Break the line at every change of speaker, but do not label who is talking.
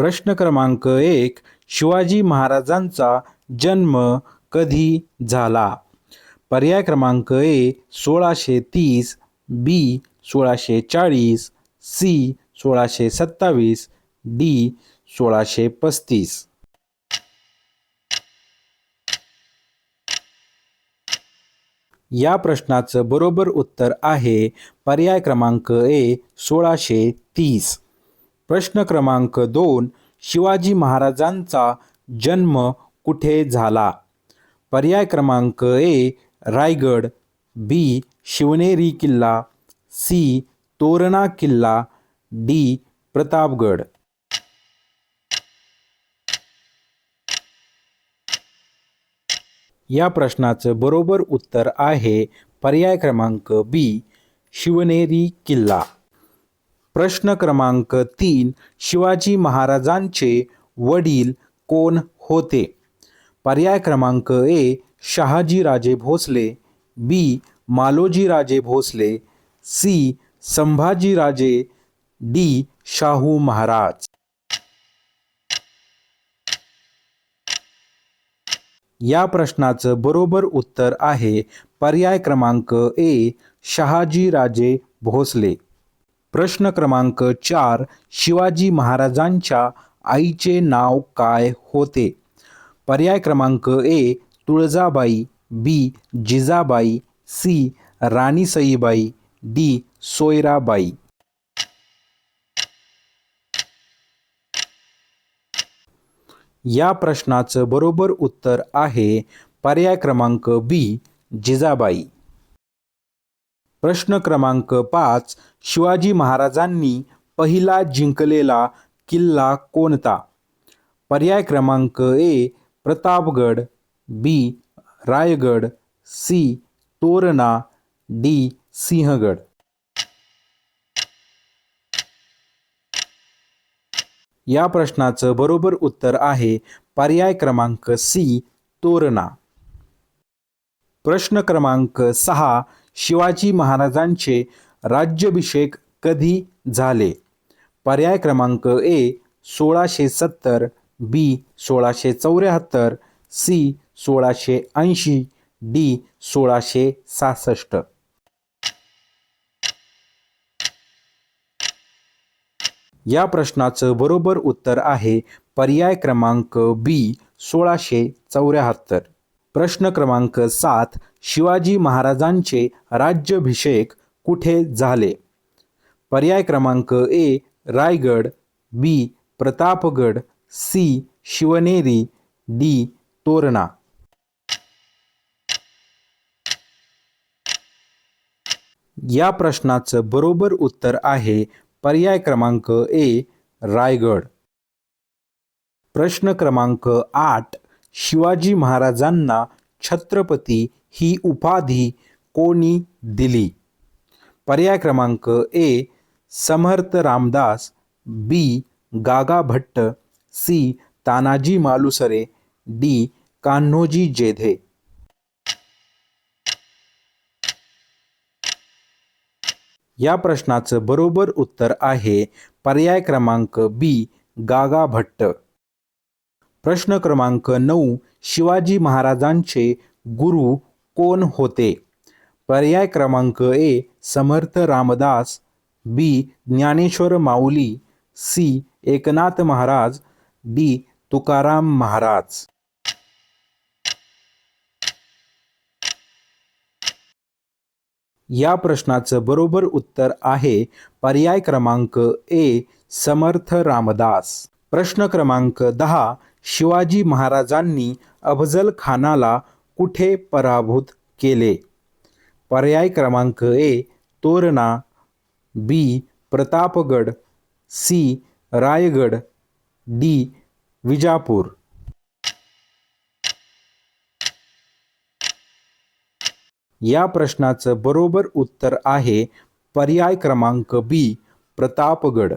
प्रश्न क्रमांक एक शिवाजी महाराजांचा जन्म कधी झाला? पर्याय क्रमांक ए सोळाशे तीस बी सोळाशे चाळीस सी सोळाशे सत्तावीस डी सोळाशे पस्तीस. या प्रश्नाचं बरोबर उत्तर आहे पर्याय क्रमांक ए सोळाशे तीस. प्रश्न क्रमांक दोन शिवाजी महाराजांचा जन्म कुठे झाला? पर्याय क्रमांक ए रायगड बी शिवनेरी किल्ला सी तोरणा किल्ला डी प्रतापगड. या प्रश्नाचं बरोबर उत्तर आहे पर्याय क्रमांक बी शिवनेरी किल्ला. प्रश्न क्रमांक तीन शिवाजी महाराजांचे वडील कोण होते? पर्याय क्रमांक A Shahajiraje Bhosale B Malojiraje Bhosale C Sambhajiraje D Shahu Maharaj. या प्रश्नाचं बरोबर उत्तर आहे पर्याय क्रमांक ए शहाजीराजे भोसले. प्रश्न क्रमांक चार शिवाजी महाराजांच्या आईचे नाव काय होते? पर्याय क्रमांक A Tuljabai B Jijabai C Rani Saibai D Soyarabai. या प्रश्नाचं बरोबर उत्तर आहे पर्याय क्रमांक बी जिजाबाई. प्रश्न क्रमांक पाच शिवाजी महाराजांनी पहिला जिंकलेला किल्ला कोणता? पर्याय क्रमांक A Pratapgad B Raigad C Torna D Sinhagad. या प्रश्नाचं बरोबर उत्तर आहे पर्याय क्रमांक सी तोरणा. प्रश्न क्रमांक सहा शिवाजी महाराजांचे राज्याभिषेक कधी झाले? पर्याय क्रमांक ए सोळाशे सत्तर बी सोळाशे चौऱ्याहत्तर सी सोळाशे ऐंशी डी सोळाशे सहासष्ट. या प्रश्नाचं बरोबर उत्तर आहे पर्याय क्रमांक बी सोळाशे चौऱ्याहत्तर. प्रश्न क्रमांक सात शिवाजी महाराजांचे राज्याभिषेक कुठे झाले? पर्याय क्रमांक A Raigad B Pratapgad C Shivneri D Torna. या प्रश्नाचं बरोबर उत्तर आहे पर्याय क्रमांक ए रायगड. प्रश्न क्रमांक आठ शिवाजी महाराजांना छत्रपती ही उपाधी कोणी दिली? पर्याय क्रमांक A Samarth Ramdas B Gaga Bhatt C Tanaji Malusare D Kanhoji Jedhe. या प्रश्नाचं बरोबर उत्तर आहे पर्याय क्रमांक बी गागा भट्ट. प्रश्न क्रमांक नऊ शिवाजी महाराजांचे गुरु कोण होते? पर्याय क्रमांक A Samarth Ramdas B Dnyaneshwar Mauli C Eknath Maharaj D Tukaram Maharaj. या प्रश्नाचं बरोबर उत्तर आहे पर्याय क्रमांक ए समर्थ रामदास. प्रश्न क्रमांक दहा शिवाजी महाराजांनी अफजल खानाला कुठे पराभूत केले? पर्याय क्रमांक A Torna B Pratapgad C Raigad D Vijapur. या प्रश्नाचं बरोबर उत्तर आहे पर्याय क्रमांक बी प्रतापगड.